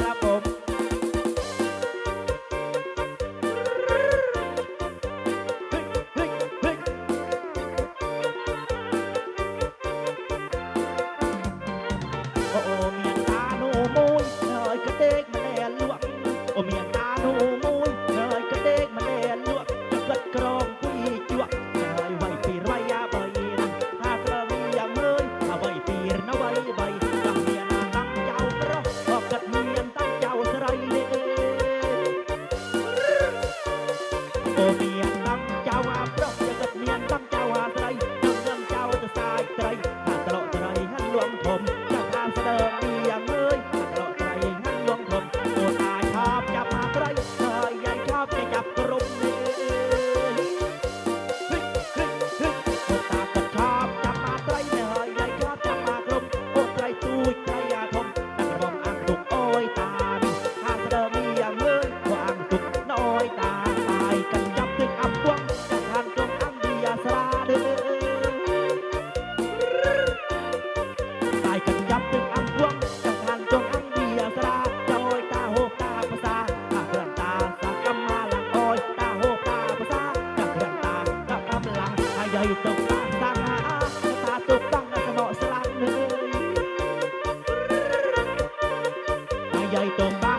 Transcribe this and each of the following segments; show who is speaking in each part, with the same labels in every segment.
Speaker 1: la puerta.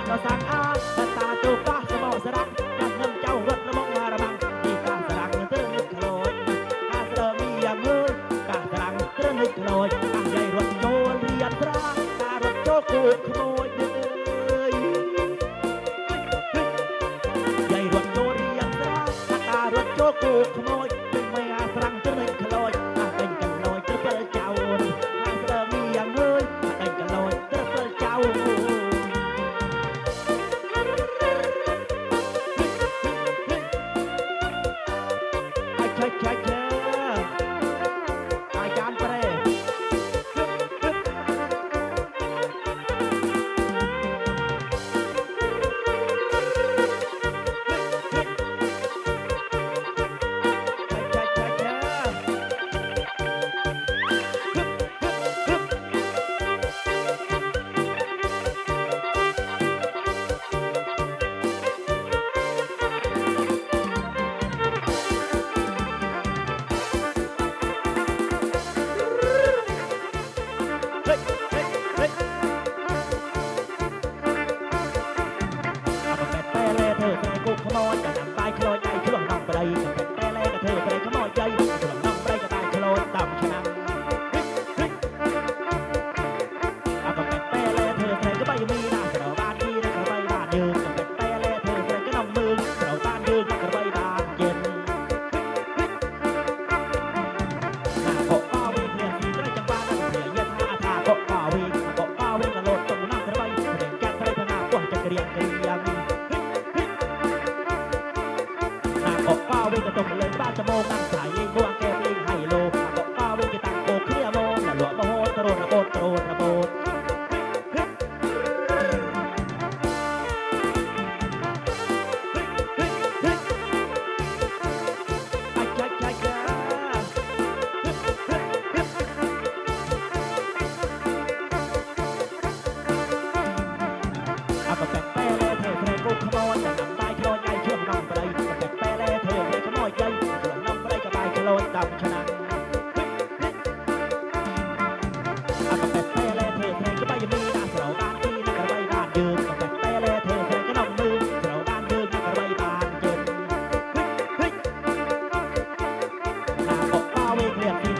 Speaker 1: ចៅសាក់អាតតាចូលប៉ះសមោសរៈចាំនឹងចៅរត់រមងរមាំងពីកាសរាំងទៅនឹកក្លោចកាសរមីយ៉ាងមើលកាសរាំងទៅនឹកក្លោចអាយាយរត់ចូលរៀបត្រាការរត់ចូលគូក្មួយ Come on.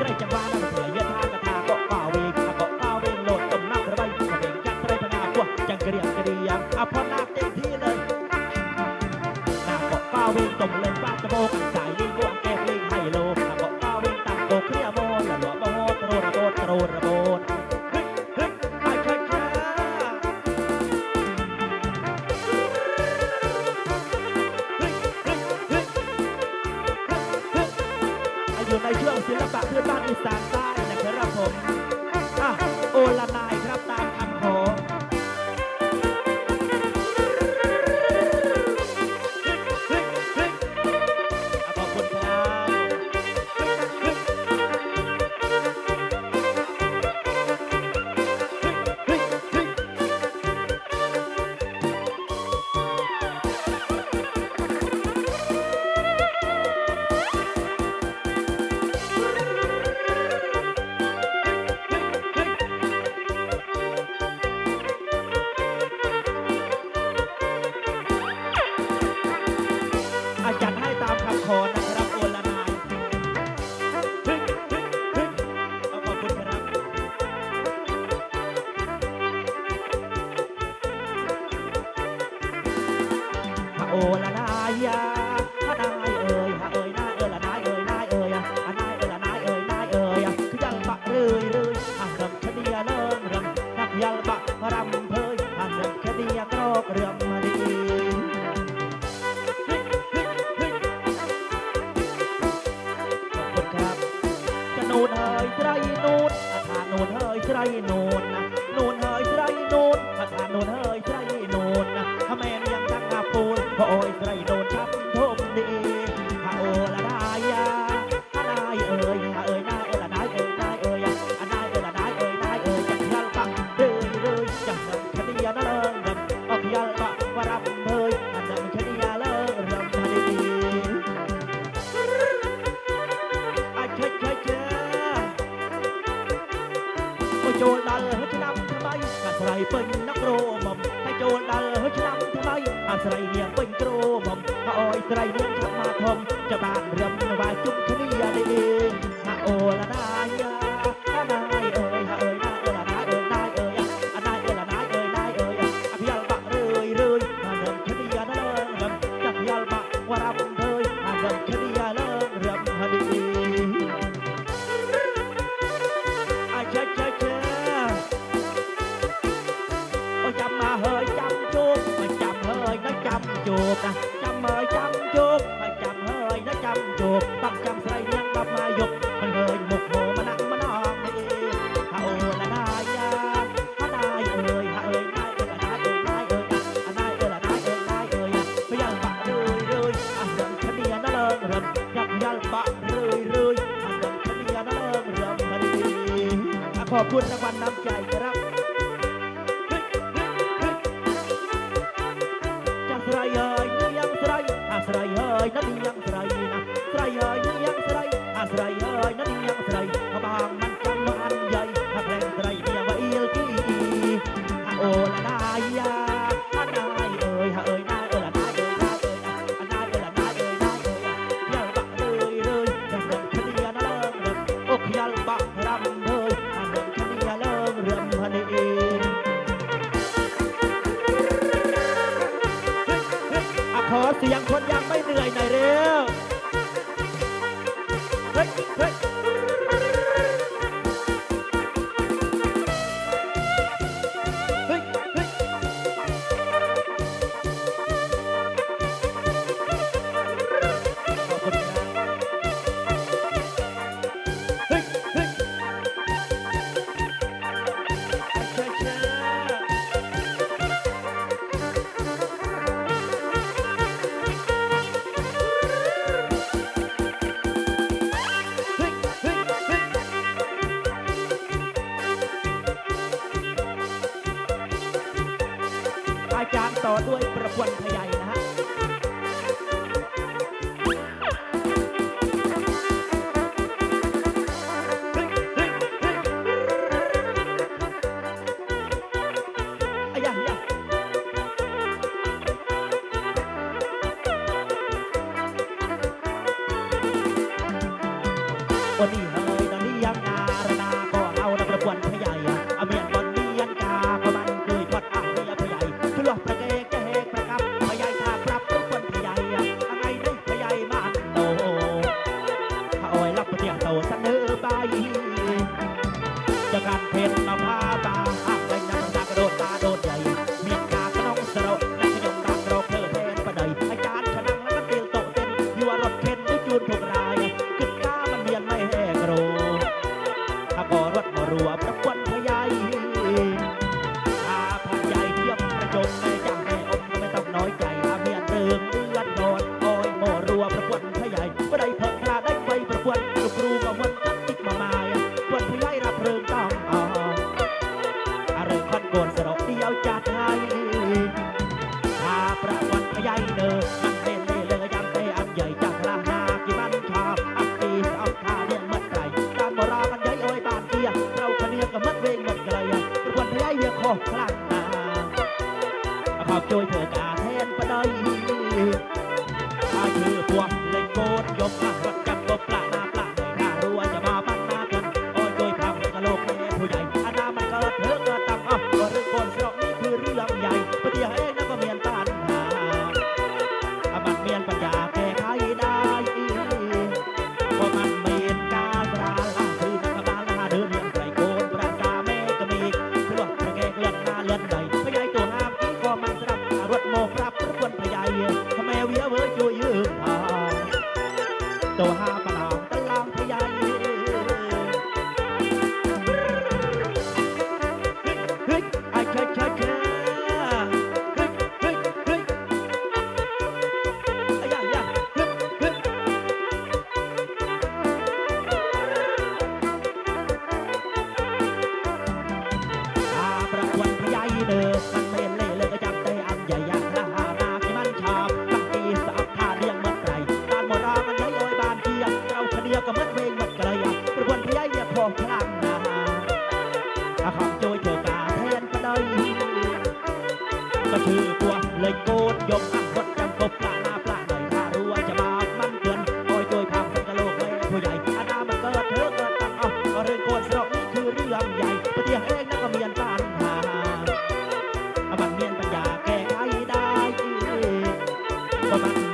Speaker 1: ได้จังหวะ อยู่ในช่วงศิลปะเพื่อบ้านอีสานใต้นะครับผมอะโอละนาย รำเพยห่างเดินแค่เดียกรอบเรือง យពេញនក្រមុំហើយចូលដល់ឆ្នាំថ្មីអាស្រ័យនាងពេញក្រមុំអោយត្រីនាងឆ្នាំធំចបានរឹមវាជុំគ្នានេះអោលណាយា ขอบคุณรางวัลน้ำใจครับจากสลายเอ่ยยังสลายอะสลายเอ้ยนั่นยังสลาย คนยา อด้วยประควนขยายนะ กันเพชรนภา พลังงานขอบช่วยเธอกาแทนปะดอยอาคือพวกเล่นโกดยกมาวัดกับตบปลาหน้าปลาหน้ารู้ว่ยจะมาปั้นน้ากันโอ้ยโดยทำกะโลกเม่ผู้ใหญ่อาณามันก็เถิดก็ตั้งอ้อาวเรื่องโกนเรื่องนี้คือเรื่องใหญ่ประเดี๋ยวเอ๊ะนั่นก็เมียนตันหาอามันเมียนปัญญา 拜拜。